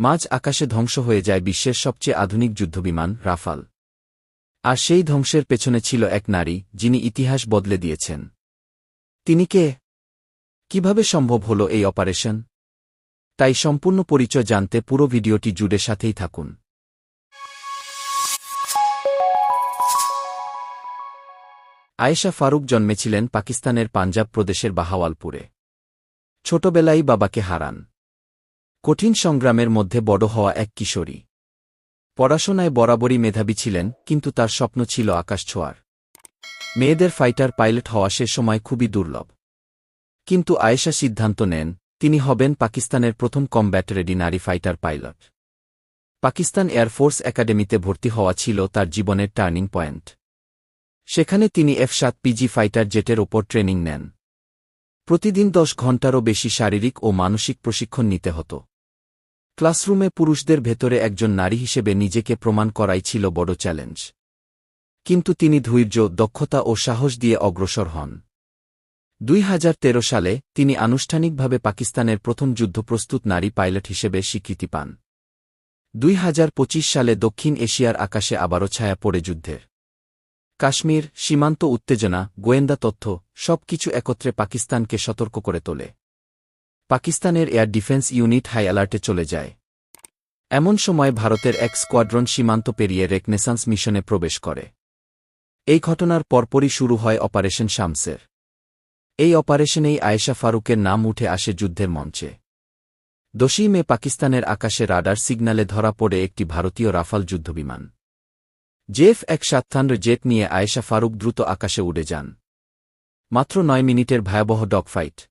মাঝ আকাশে ধ্বংস হয়ে যায় বিশ্বের সবচেয়ে আধুনিক যুদ্ধবিমান, রাফাল। আর সেই ধ্বংসের পেছনে ছিল এক নারী, যিনি ইতিহাস বদলে দিয়েছেন। তিনি কে? কীভাবে সম্ভব হল এই অপারেশন? তাই সম্পূর্ণ পরিচয় জানতে পুরো ভিডিওটি জুড়ে সাথেই থাকুন। আয়েশা ফারুক জন্মেছিলেন পাকিস্তানের পাঞ্জাব প্রদেশের বাহাওয়ালপুরে। ছোটবেলায় বাবাকে হারান। কঠিন সংগ্রামের মধ্যে বড় হওয়া এক কিশোরী। পড়াশোনায় বরাবরই মেধাবী ছিলেন, কিন্তু তার স্বপ্ন ছিল আকাশ ছোঁয়ার। মেয়েদের ফাইটার পাইলট হওয়া সে সময় খুবই দুর্লভ। কিন্তু আয়েশা সিদ্ধান্ত নেন, তিনি হবেন পাকিস্তানের প্রথম কমব্যাট রেডি নারী fighter pilot. Pakistan air force একাডেমিতে ভর্তি হওয়া ছিল তার জীবনের টার্নিং পয়েন্ট। সেখানে তিনি এফ সাত পিজি ফাইটার জেটের ওপর ট্রেনিং নেন। প্রতিদিন দশ ঘণ্টারও বেশি শারীরিক ও মানসিক প্রশিক্ষণ নিতে হতো। ক্লাসরুমে পুরুষদের ভেতরে একজন নারী হিসেবে নিজেকে প্রমাণ করাই ছিল বড় চ্যালেঞ্জ। কিন্তু তিনি ধৈর্য, দক্ষতা ও সাহস দিয়ে অগ্রসর হন। দুই হাজার তেরো সালে তিনি আনুষ্ঠানিকভাবে পাকিস্তানের প্রথম যুদ্ধপ্রস্তুত নারী পাইলট হিসেবে স্বীকৃতি পান। দুই হাজার পঁচিশ সালে দক্ষিণ এশিয়ার আকাশে আবারও ছায়া পড়ে যুদ্ধের। কাশ্মীর, সীমান্ত উত্তেজনা, গোয়েন্দা তথ্য সব কিছু একত্রে পাকিস্তানকে সতর্ক করে তোলে। পাকিস্তানের এয়ার ডিফেন্স ইউনিট হাই অ্যালার্টে চলে যায়। এমন সময় ভারতের এক স্কোয়াড্রন সীমান্ত পেরিয়ে রেকনেসান্স মিশনে প্রবেশ করে। এই ঘটনার পরপরই শুরু হয় অপারেশন শামসের। এই অপারেশনেই আয়েশা ফারুকের নাম উঠে আসে যুদ্ধের মঞ্চে। দোষী মে পাকিস্তানের আকাশে রাডার সিগন্যালে ধরা পড়ে একটি ভারতীয় রাফাল যুদ্ধবিমান। জেফ এক সাত্থান্ড জেট নিয়ে আয়েশা ফারুক দ্রুত আকাশে উড়ে যান। মাত্র নয় মিনিটের ভয়াবহ ডগফাইট।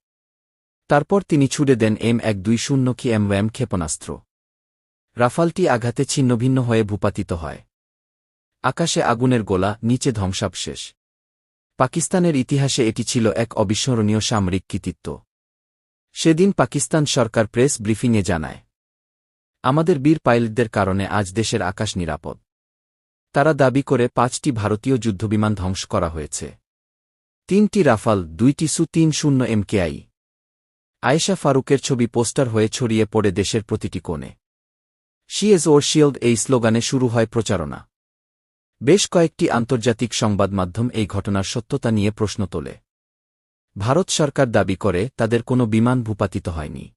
তারপর তিনি ছুড়ে দেন এম এক দুই শূন্য কি এম ওয়াম ক্ষেপণাস্ত্র। রাফালটি আঘাতে ছিন্নভিন্ন হয়ে ভূপাতিত হয়। আকাশে আগুনের গোলা, নিচে ধ্বংসাবশেষ। পাকিস্তানের ইতিহাসে এটি ছিল এক অবিস্মরণীয় সামরিক কৃতিত্ব। সেদিন পাকিস্তান সরকার প্রেস ব্রিফিংয়ে জানায়, আমাদের বীর পাইলটদের কারণে আজ দেশের আকাশ নিরাপদ। তারা দাবি করে পাঁচটি ভারতীয় যুদ্ধবিমান ধ্বংস করা হয়েছে। তিনটি রাফাল, দুইটি সু তিন শূন্য এমকেআই আয়েশা ফারুকের ছবি পোস্টার হয়ে ছড়িয়ে পড়ে দেশের প্রতিটি কোণে। শিয়েজ ওর শিল্ড এই স্লোগানে শুরু হয় প্রচারণা। বেশ কয়েকটি আন্তর্জাতিক সংবাদ মাধ্যম এই ঘটনার সত্যতা নিয়ে প্রশ্ন তোলে। ভারত সরকার দাবি করে, তাদের কোনো বিমান ভূপাতিত হয়নি।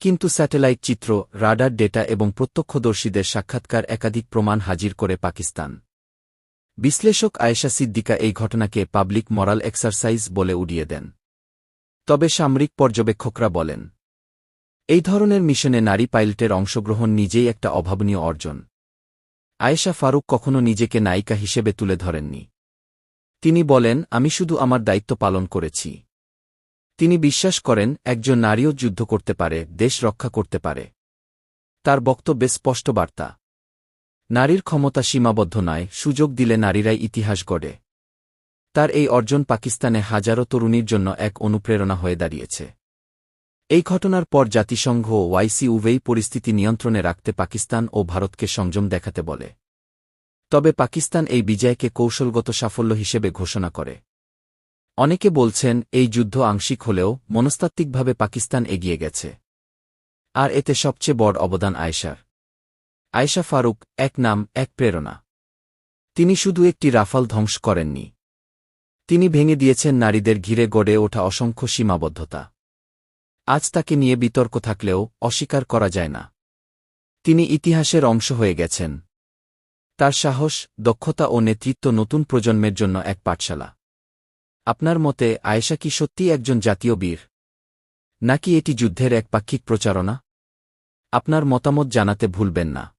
কিন্তু স্যাটেলাইট চিত্র, রাডার ডেটা এবং প্রত্যক্ষদর্শীদের সাক্ষাৎকার একাধিক প্রমাণ হাজির করে পাকিস্তান। বিশ্লেষক আয়েশা সিদ্দিকা এই ঘটনাকে পাবলিক মরাল এক্সারসাইজ বলে উড়িয়ে দেন। তবে সামরিক পর্যবেক্ষকরা বলেন, এই ধরনের মিশনে নারী পাইলটের অংশগ্রহণ নিজেই একটা অভাবনীয় অর্জন। আয়েশা ফারুক কখনো নিজেকে নায়িকা হিসেবে তুলে ধরেননি। তিনি বলেন, আমি শুধু আমার দায়িত্ব পালন করেছি। তিনি বিশ্বাস করেন, একজন নারীও যুদ্ধ করতে পারে, দেশ রক্ষা করতে পারে। তার বক্তব্যে স্পষ্ট বার্তা, নারীর ক্ষমতা সীমাবদ্ধ নয়, সুযোগ দিলে নারীরাই ইতিহাস গড়ে। তার এই অর্জন পাকিস্তানে হাজারো তরুণীর জন্য এক অনুপ্রেরণা হয়ে দাঁড়িয়েছে। এই ঘটনার পর জাতিসংঘ ওয়াইসি উভেই পরিস্থিতি নিয়ন্ত্রণে রাখতে পাকিস্তান ও ভারতকে সংযম দেখাতে বলে। তবে পাকিস্তান এই বিজয়কে কৌশলগত সাফল্য হিসেবে ঘোষণা করে। অনেকে বলছেন, এই যুদ্ধ আংশিক হলেও মনস্তাত্ত্বিকভাবে পাকিস্তান এগিয়ে গেছে। আর এতে সবচেয়ে বড় অবদান আয়েশার আয়েশা ফারুক, এক নাম, এক প্রেরণা। তিনি শুধু একটি রাফাল ধ্বংস করেননি। তিনি ভেঙে দিয়েছেন নারীদের ঘিরে গড়ে ওঠা অসংখ্য সীমাবদ্ধতা। আজ তাকে নিয়ে বিতর্ক থাকলেও অস্বীকার করা যায় না। তিনি ইতিহাসের অংশ হয়ে গেছেন। তার সাহস, দক্ষতা ও নেতৃত্ব নতুন প্রজন্মের জন্য এক পাঠশালা। আপনার মতে আয়েশা কি সত্যিই একজন জাতীয় বীর? নাকি এটি যুদ্ধের এক পাক্ষিক প্রচারণা? আপনার মতামত জানাতে ভুলবেন না।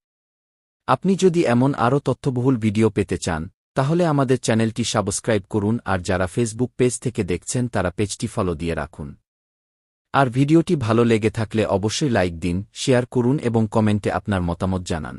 আপনি যদি এমন আরও তথ্যবহুল ভিডিও পেতে চান তাহলে আমাদের চ্যানেলটি সাবস্ক্রাইব করুন আর যারা ফেসবুক পেজ থেকে দেখছেন তারা পেজটি ফলো দিয়ে রাখুন। আর ভিডিওটি ভালো লেগে থাকলে অবশ্যই লাইক দিন, শেয়ার করুন এবং কমেন্টে আপনার মতামত জানান।